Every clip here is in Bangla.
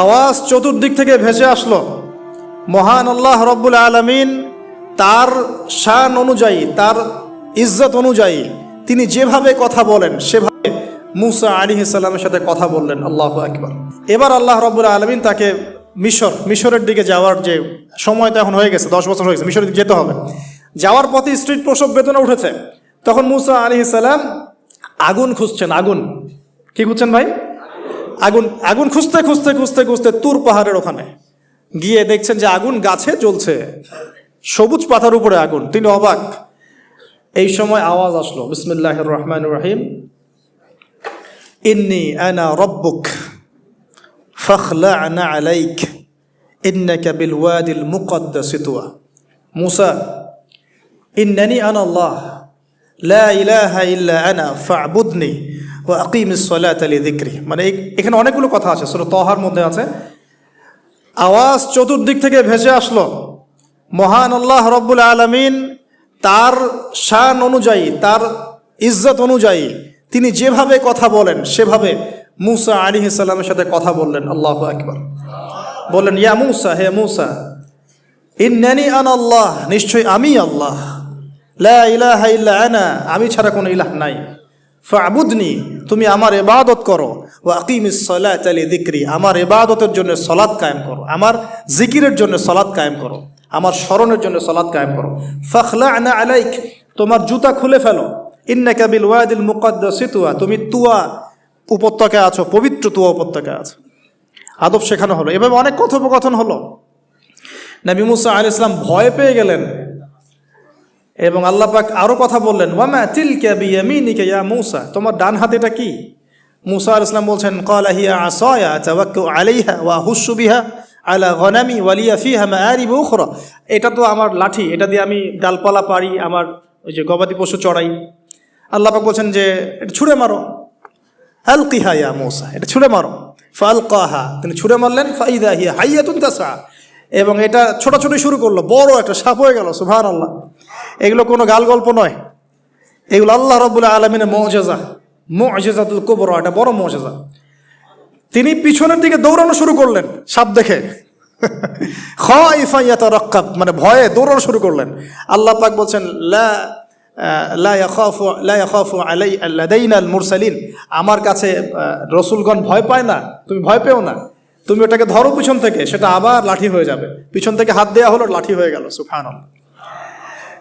আওয়াজ চতুর্দিক থেকে ভেসে আসলো। মহান আল্লাহ রব্বুল আলমিন তার শান অনুযায়ী, তার ইজ্জত অনুযায়ী তিনি যেভাবে কথা বলেন, সেভাবে মুসা আলী সাল্লামের সাথে কথা বললেন। আল্লাহ একবার এবার আল্লাহ রব্বুল আলমিন তাকে মিশর, মিশরের দিকে যাওয়ার যে সময় তো এখন হয়ে গেছে, দশ বছর হয়ে গেছে, মিশরের দিকে যেতে হবে। যাওয়ার পথে স্ট্রিট প্রসব বেতনে উঠেছে। তখন মুসা আলী সাল্লাম আগুন খুঁজছেন, আগুন। কি খুঁজছেন ভাই? আগুন আগুন খুঁজতে খুঁজতে খুঁজতে খুঁজতে তুর পাহাড়ের ওখানে। গিয়ে দেখছেন যে আগুন গাছে জ্বলছে। সবুজ পাতার উপরে আগুন। তিনি অবাক। এই সময় আওয়াজ আসলো। বিসমিল্লাহ রহমান রহিম। ইন্নি আনা রব্বুক ফখলা আনা আলাইক। ইন্নাকা বিল ওয়াদিল মুকদ্দাস তুয়া। মুসা, ইন্নানি আনা আল্লাহ লা ইলাহা ইল্লা আনা ফা'বুদনি। ওয়া আকিমিস সালাতা দিক্রি মানে এখানে অনেকগুলো কথা আছে, সূরা তহার মধ্যে আছে। আওয়াজ চতুর্দিক থেকে ভেসে আসলো। মহান আল্লাহ রব্বুল আলমিন তার শান অনুযায়ী, তার ইজ্জত অনুযায়ী তিনি যেভাবে কথা বলেন, সেভাবে মুসা আলী সাল্লামের সাথে কথা বললেন। আল্লাহ আকবর। বললেন, ইয়া মুসা, হে মুসা, ইন্নানি আন আল্লাহ, নিশ্চয়ই আমি আল্লাহ। লা ইলাহা ইল্লা আনা, আমি ছাড়া কোনো ইলাহ নাই। ফাবুদনি, তুমি আমার এবাদত করো। ও আকিমিস সলাত আলী দিক্রি আমার এবাদতের জন্য সলাদ কায়েম করো। আমার জিকিরের জন্য সলাদ কায়েম করো। আমার স্মরণের জন্য সলাদ কায়েম করো। ফখলা আনা আলাইক, তোমার জুতা খুলে ফেলো। ইন্না কাবিল ওয়াদিল মুকদ্দাস তুয়া, তুমি তুয়া উপত্যকায় আছো, পবিত্র তুয়া উপত্যকায় আছো। আদব শেখানো হলো। এভাবে অনেক কথোপকথন হলো। নবী মুসা আল ইসলাম ভয় পেয়ে গেলেন। এবং আল্লাহ পাক আরও কথা বললেন, ওয়ামা তিলকা বিয়ামিনিকা ইয়া মুসা? তোমার ডান হাতে এটা কি? মুসা আল ইসলাম বলছেন, ক্বালা হিয়া আসায়া তাওয়াক্কু আলাইহা ওয়া হুশু বিহা আলা গনামি ওয়ালিয়া ফিহা মাআরিব উখরা। এটা তো আমার লাঠি, এটা দিয়ে আমি ডালপালা পারি আমার ওই যে গবাদি পশু চড়াই। আল্লাহ পাক বলছেন যে, এটা ছুঁড়ে মারো। আলকিহা ইয়া মুসা? এটা ছুঁড়ে মারো। ফালকাহা। তিনি ছুঁড়ে মারলেন, ফাইদা হিয়া হাইয়াতুন তাসা। এবং এটা ছোটাছুটি শুরু করল, বড় একটা সাপ হয়ে গেল সুভান আল্লাহ এগুলো কোনো গাল গল্প নয়। এগুলো আল্লাহ রবুল্লাহ আলমিনের মজেজা। মজেজাতুল কুবর, এটা বড় মজেজা। তিনি পিছনের দিকে দৌড়ানো শুরু করলেন, সাপ দেখে। খাইফাইয়াতা রক্কাব মানে ভয়ে দৌড়ানো শুরু করলেন। আল্লাহ পাক বলছেন, লা মুরসালিন আমার কাছে রসুলগণ ভয় পায় না, তুমি ভয় পেও না। তুমি ওটাকে ধরো পিছন থেকে, সেটা আবার লাঠি হয়ে যাবে। পিছন থেকে হাত দেওয়া হলো, লাঠি হয়ে গেল সুফানাল্লাহ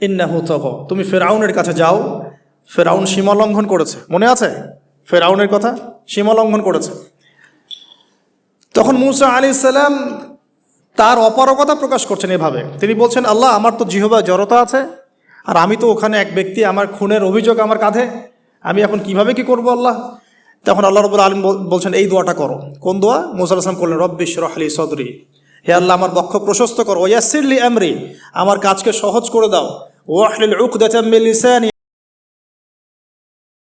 ইন্নাহু তাগা। তুমি ফেরাউনের কাছে যাও। ফেরাউন সীমা লঙ্ঘন করেছে। মনে আছে? ফেরাউনের কথা? সীমা লঙ্ঘন করেছে। তখন মুসা আলী সাল্লাম তার অপারগতা প্রকাশ করছেন এভাবে। তিনি বলছেন, আল্লাহ, আমার তো জিহবা জড়তা আছে, আর আমি তো ওখানে এক ব্যক্তি, আমার খুনের অভিযোগ আমার কাঁধে। আমি এখন কীভাবে কি করব আল্লাহ? তখন আল্লাহ রবুল আলম বলছেন, এই দোয়াটা করো। কোন দোয়া? মুসা আসলাম করলেন রব্বিশ রহলি সদরি। হে আল্লাহ, আমার বক্ষ প্রশস্ত করো। ওয়াসিরলি আমরি। আমার কাজকে সহজ করে দাও। واحلل عقدة من لساني